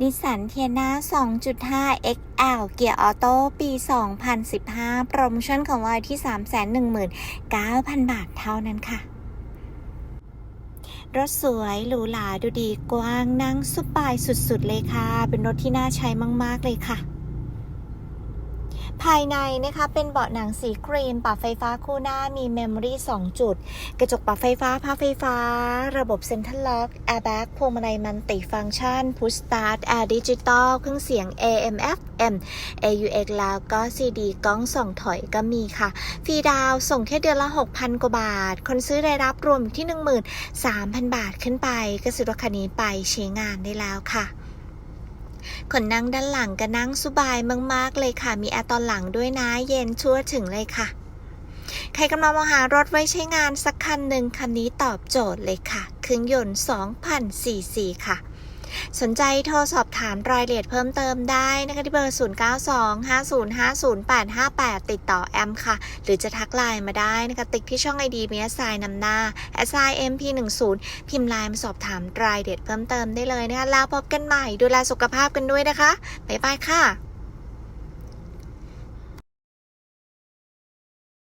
นิสสันเทียนา2.5 XL เกียร์ออโต้ปี 2015 โปรโมชั่นของลอยที่ 319,000 บาทเท่านั้นค่ะ รถสวยหรูหราดูดีกว้างนั่งสบายสุดๆเลยค่ะ เป็นรถที่น่าใช้มากๆเลยค่ะ ภายในนะคะเป็นเบาะหนังสีครีมปรับไฟฟ้าคู่หน้ามีเมมโมรี่2จุด กระจกปรับไฟฟ้าผ้าไฟฟ้า ระบบเซ็นทรัลล็อกแอร์แบ็กพวงมาลัยมันติฟังก์ชันพุชสตาร์ทแอร์ดิจิตอลเครื่องเสียง AM FM AUX แล้วก็ CD กล้องส่องถอยก็มีค่ะ ฟรีดาวน์ส่งแค่เดือนละ 6,000 กว่าบาท คนซื้อได้รับรวมที่ 13,000 บาทขึ้นไป ก็ซื้อรถคันนี้ไปใช้งานได้แล้วค่ะ คนนั่งด้านหลังก็นั่งสบายมาก ๆ เลยค่ะ มีแอร์ตอนหลังด้วยนะ เย็นชั่วถึงเลยค่ะ ใครกำลังมองหารถไว้ใช้งานสักคันหนึ่งคันนี้ตอบโจทย์เลยค่ะ เครื่องยนต์2,000ซีซีค่ะ สนใจโทรสอบถามรายละเอียดเพิ่มเติมได้นะคะที่เบอร์ 0925050858 ติดต่อแอมค่ะ หรือจะทักไลน์มาได้นะคะติดที่ช่องไอดีมียสไซนำหน้าแอสไซน์ MP10 พิมพ์ไลน์มาสอบถามรายละเอียดเพิ่มเติมได้เลยนะคะแล้วพบกันใหม่ดูแลสุขภาพกันด้วยนะคะ บ๊ายบายค่ะ